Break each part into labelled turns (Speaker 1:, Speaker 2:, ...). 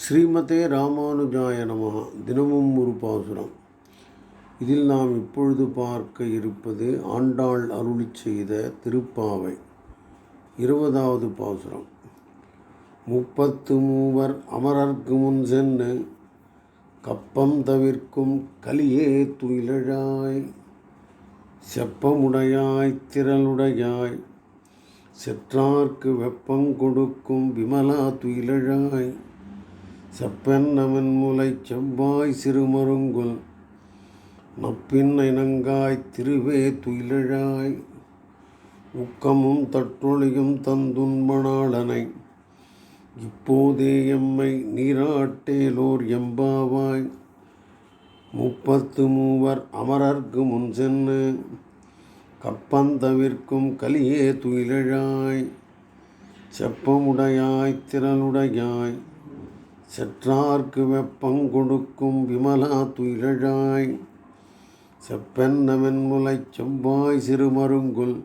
Speaker 1: ஸ்ரீமதே ராமானுஜாய நமகா தினமும் ஒரு பாசுரம். இதில் நாம் இப்பொழுது பார்க்க இருப்பது ஆண்டாள் அருளிச் செய்த திருப்பாவை. இருபதாவது பாசுரம். முப்பத்து மூவர் அமரர்க்கு முன் சென்று கப்பம் தவிர்க்கும் கலியே துயிலழாய் செப்பமுடையாய் திரளுடையாய் செற்றார்க்கு வெப்பம் கொடுக்கும் விமலா துயிலழாய் செப்பென்னவன் முலை செவ்வாய் சிறுமருங்குல் நப்பின் இனங்காய் திருவே துயிலழாய். உக்கமும் தற்றொழியும் தந்துன்பனாளனை இப்போதே எம்மை நீராட்டேலோர் எம்பாவாய். முப்பத்து மூவர் அமரர்க்கு முன் சென்று கப்பந்தவிற்கும் கலியே துயிலழாய். செப்பமுடையாய் திரளுடையாய். செற்றார்க்கு வெப்பம் கொடுக்கும் விமலா துயிலழாய். செப்பென்னமென்முலை செவ்வாய் சிறுமருங்குல்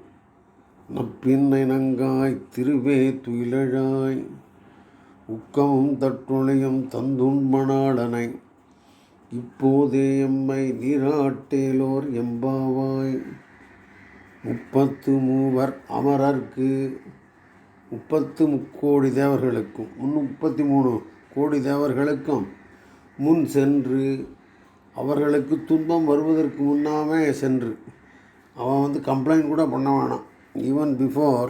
Speaker 1: நப்பின்னை நங்காய் திருவே துயிலழாய். உக்கமும் தற்றொழியும் தந்துண்மணாளனை இப்போதே எம்மை நீராட்டேலோர் எம்பாவாய். முப்பத்து மூவர் அமரர்க்கு முப்பத்து முக்கோடி தேவர்களுக்கும் முன் முப்பத்தி மூணு கோடி தேவர்களுக்கும் முன் சென்று அவர்களுக்கு துன்பம் வருவதற்கு முன்னாமே சென்று. அவன் வந்து கம்ப்ளைண்ட் கூட பண்ண வேணாம். ஈவன் பிஃபோர்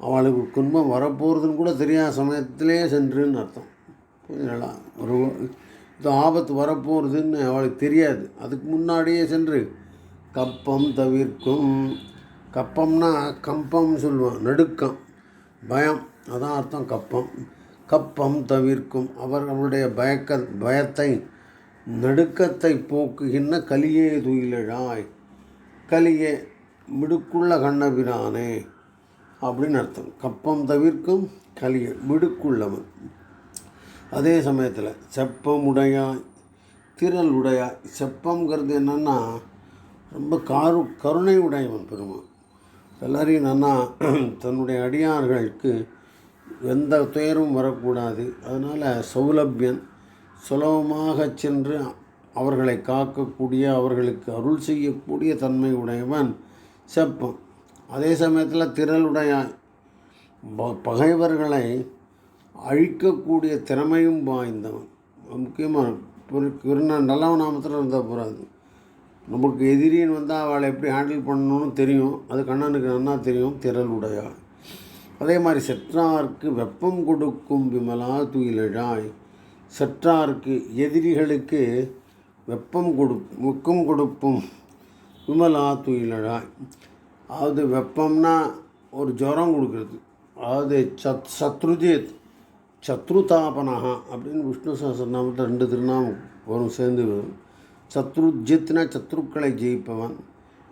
Speaker 1: அவளுக்கு துன்பம் வரப்போகிறதுன்னு கூட தெரியாத சமயத்திலே சென்றுன்னு அர்த்தம். புரியுதுங்களா? ஒரு இது ஆபத்து வரப்போகிறதுன்னு அவளுக்கு தெரியாது. அதுக்கு முன்னாடியே சென்று கப்பம் தவிர்க்கும். கப்பம்னா கம்பம் சொல்லுவான் நடுக்கம். பயம். அதான் அர்த்தம் கப்பம். கப்பம் தவிர்க்கும். அவர்களுடைய பயக்க பயத்தை நடுக்கத்தை போக்குகின்ற கலியே துயிலழாய். கலியே மிடுக்குள்ள கண்ணபிரானே அப்படின்னு அர்த்தம். கப்பம் தவிர்க்கும் கலியே மிடுக்குள்ளவன். அதே சமயத்தில் செப்பமுடையாய் திரள் உடையாய். செப்பங்கிறது என்னென்னா ரொம்ப காரு கருணை உடையவன் பெருமான். எல்லாரையும் நன்னா தன்னுடைய அடியார்களுக்கு எந்த துயரும் வரக்கூடாது. அதனால் சௌலபியன் சுலபமாக சென்று அவர்களை காக்கக்கூடிய அவர்களுக்கு அருள் செய்யக்கூடிய தன்மை உடையவன் செப்பம். அதே சமயத்தில் திரளுடையாய் ப- பகைவர்களை அழிக்கக்கூடிய திறமையும் வாய்ந்தவன். முக்கியமாக கிருண நல்லவன் நாமத்தில் இருந்தால் போகாது நமக்கு எதிரின்னு வந்தால் அவளை எப்படி ஹேண்டில் பண்ணணும்னு தெரியும். அது கண்ணனுக்கு நன்னா தெரியும் திரளுடையாள் அதே மாதிரி செற்றார்க்கு வெப்பம் கொடுக்கும் விமலா துயிலழாய். செற்றார்க்கு எதிரிகளுக்கு வெப்பம் கொடு முக்கம் கொடுக்கும் விமலா துயிலழாய். அதாவது வெப்பம்னா ஒரு ஜுரம் கொடுக்குறது. அதாவது சத் சத்ருஜித் சத்ருதாபனகா அப்படின்னு விஷ்ணு சஹஸ்ரநாமத்தில் ரெண்டு திருநாமம் வரும் சேர்ந்து வரும். சத்ருஜித்னா சத்ருக்களை ஜெயிப்பவன்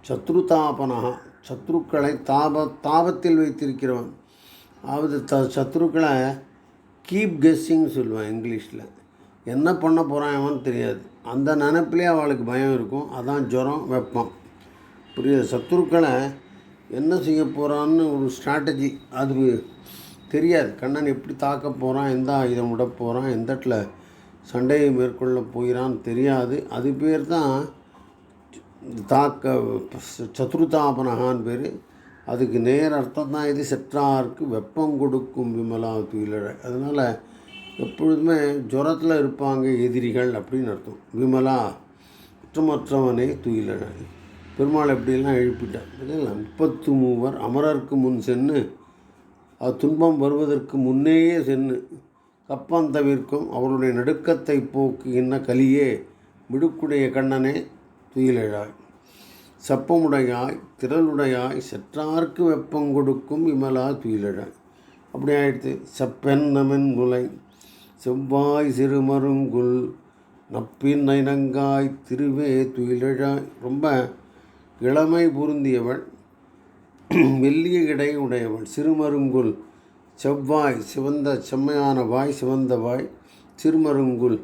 Speaker 1: சத்ருதாபனகா சத்ருக்களை தாப தாபத்தில் வைத்திருக்கிறவன். அது த சத்ருக்களை கீப் கெஸ்ஸிங்னு சொல்லுவான் இங்கிலீஷில். என்ன பண்ண போகிறான் அவன் தெரியாது. அந்த நினப்பிலே அவளுக்கு பயம் இருக்கும். அதான் ஜுரம் வெப்பம். புரியுது? சத்துருக்களை என்ன செய்ய போகிறான்னு ஒரு ஸ்ட்ராட்டஜி அது தெரியாது. கண்ணன் எப்படி தாக்க போகிறான் எந்த ஆயுதம் விட போகிறான் எந்த இடத்துல சண்டையை மேற்கொள்ள போகிறான்னு தெரியாது. அது பேர் தான் தாக்க சத்ருதாபனகான்னு பேர். அதுக்கு நேர் அர்த்தம் தான் இது. செற்றார்க்கு வெப்பம் கொடுக்கும் விமலா துயிலழ. அதனால் எப்பொழுதுமே ஜுரத்தில் இருப்பாங்க எதிரிகள் அப்படின்னு அர்த்தம். விமலா குற்றமற்றவனே துயிலழ. பெருமாள் எப்படிலாம் எழுப்பிட்டார் இல்லைங்களா முப்பத்து மூவர் அமரர்க்கு முன் சென்று அது துன்பம் வருவதற்கு முன்னேயே சென்று கப்பம் தவிர்க்கும் அவருடைய நடுக்கத்தை போக்குகின்ற கலியே மிடுக்குடைய கண்ணனே துயிலழாய். செப்பமுடையாய் திரளுடையாய் செற்றார்க்கு வெப்பம் கொடுக்கும் விமலா துயிலழாய் அப்படி ஆயிடுத்து செப்பென்னமென் முலை செவ்வாய் சிறுமருங்குல் நப்பின் நைனங்காய் திருவே துயிலழாய் ரொம்ப இளமை பொருந்தியவள் மெல்லிய இடை உடையவள் சிறுமருங்குல் செவ்வாய் சிவந்த செம்மையான வாய் சிவந்த வாய் சிறுமருங்குல்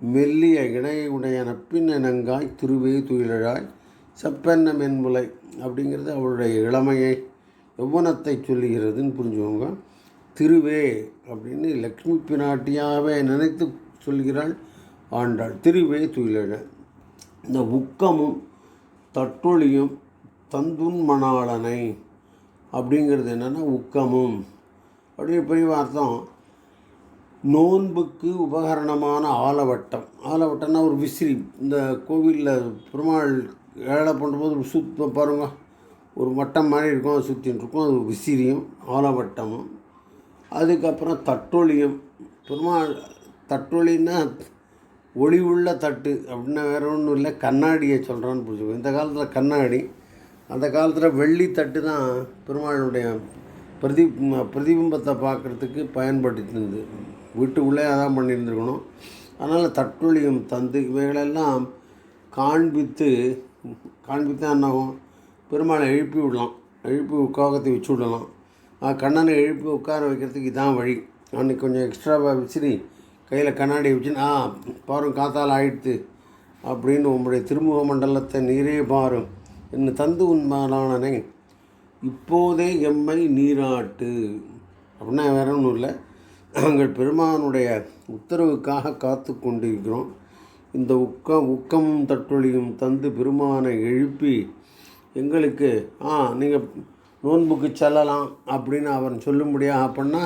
Speaker 1: மெல்லிய இடையுடைய நப்பின் இனங்காய் திருவே துயிலழாய். செப்பென்ன மென்முலை அப்படிங்கிறது அவளுடைய இளமையை யௌவனத்தை சொல்லுகிறதுன்னு புரிஞ்சுக்கோங்க. திருவே அப்படின்னு லக்ஷ்மி பிராட்டியாவே நினைத்து சொல்கிறாள் ஆண்டாள். திருவே துயிலழ. இந்த உக்கமும் தட்டொழியும் தந்துன் மணாளனை அப்படிங்கிறது என்னென்னா உக்கமும். அப்படின்னு பெரிய அர்த்தம் நோன்புக்கு உபகரணமான ஆலவட்டம். ஆலவட்டம்னா ஒரு விசிறி. இந்த கோவிலில் பெருமாள் வேலை பண்ணும்போது சுத்த பாருங்க. ஒரு வட்டம் மாதிரி இருக்கும் அது சுற்றின்னு இருக்கும். அது விசிறியும் ஆலவட்டமும். அதுக்கப்புறம் தட்டொழியும் பெருமாள் தட்டொழின்னா ஒளி உள்ள தட்டு அப்படின்னா வேற ஒன்றும் இல்லை. கண்ணாடியை சொல்கிறான்னு புரிஞ்சுக்கோ. இந்த காலத்தில் கண்ணாடி அந்த காலத்தில் வெள்ளி தட்டு தான் பெருமாளுடைய பிரதி பிரதிபிம்பத்தை பார்க்குறதுக்கு பயன்படுத்தினது. வீட்டுக்குள்ளே அதான் பண்ணியிருந்துருக்கணும். அதனால் தட்டொழியும் தந்து இவைகளெல்லாம் காண்பித்து காண்பித்து என்னாகும் பெருமாளை எழுப்பி விடலாம். எழுப்பி உட்காகத்தை வச்சு விடலாம். கண்ணனை எழுப்பி உட்கார வைக்கிறதுக்கு இதான் வழி. அன்றைக்கி கொஞ்சம் எக்ஸ்ட்ராவாக விசிறி கையில் கண்ணாடி வச்சு ஆ பாரும் காத்தால் ஆயிடுத்து. அப்படின்னு உங்களுடைய திருமுக மண்டலத்தை நீரே பாரும். என்ன தந்து உண்மையானே இப்போதே எம்மை நீராட்டு. அப்படின்னா வேற ஒன்றும் இல்லை. நாங்கள் பெருமானுடைய உத்தரவுக்காக காத்து கொண்டிருக்கிறோம் இந்த உக்கம் உக்கம் தட்டொழியும் தந்து பெருமானை எழுப்பி எங்களுக்கு ஆ நீங்கள் நோன்புக்கு செல்லலாம் அப்படின்னு அவன் சொல்லும்படியாக அப்படின்னா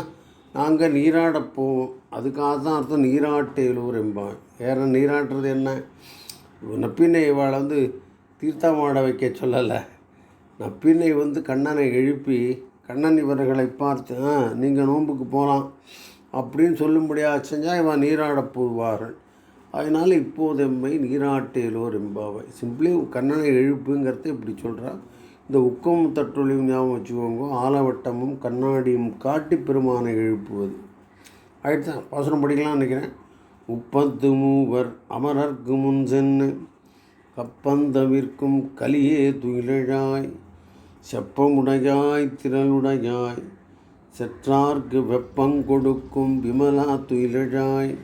Speaker 1: நாங்கள் நீராட போவோம். அதுக்காக தான் அர்த்தம் நீராட்டேலூர் என்பான். ஏற நீராட்டுறது என்ன? நப்பினை இவாளை வந்து தீர்த்தமாட வைக்க சொல்லலை. நப்பினை வந்து கண்ணனை எழுப்பி கண்ணன் இவர்களை பார்த்து ஆ நீங்கள் நோன்புக்கு போகலாம் அப்படின்னு சொல்லும்படியாக செஞ்சால் இவன் நீராடப் போவார்கள். அதனால் இப்போதெம்மை நீராட்டேலோ நீராட்டேலோர் எம்பாவை சிம்பிளி கண்ணனை எழுப்புங்கிறத இப்படி சொல்கிறான் இந்த உக்கம் தட்டொழியும் ஞாபகம் வச்சுக்கோங்க. ஆலவட்டமும் கண்ணாடியும் காட்டி பெருமானை எழுப்புவது. ஆயிடுச்சு? தான் பாசனம் படிக்கலாம் நினைக்கிறேன். உப்பத்து மூவர் அமரர்க்கு முன் சென்று கப்பந்தவிற்கும் கலியே துயிலழாய் செப்பமுடையாய் திரளுடையாய் செற்றார்க்கு வெப்பங் கொடுக்கும் விமலா துயிலழாய்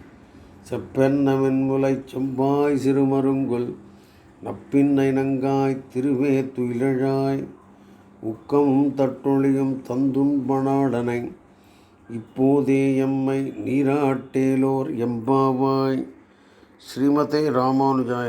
Speaker 1: செப்பென்னமென் முலை செம்பாய் சிறுமருங்குல் நப்பின்னை நங்காய் திருவே துயிலழாய் உக்கமும் தட்டொழியும் தந்துன்பனாடனை இப்போதே எம்மை நீராட்டேலோர் எம்பாவாய் ஸ்ரீமதே ராமானுஜாய்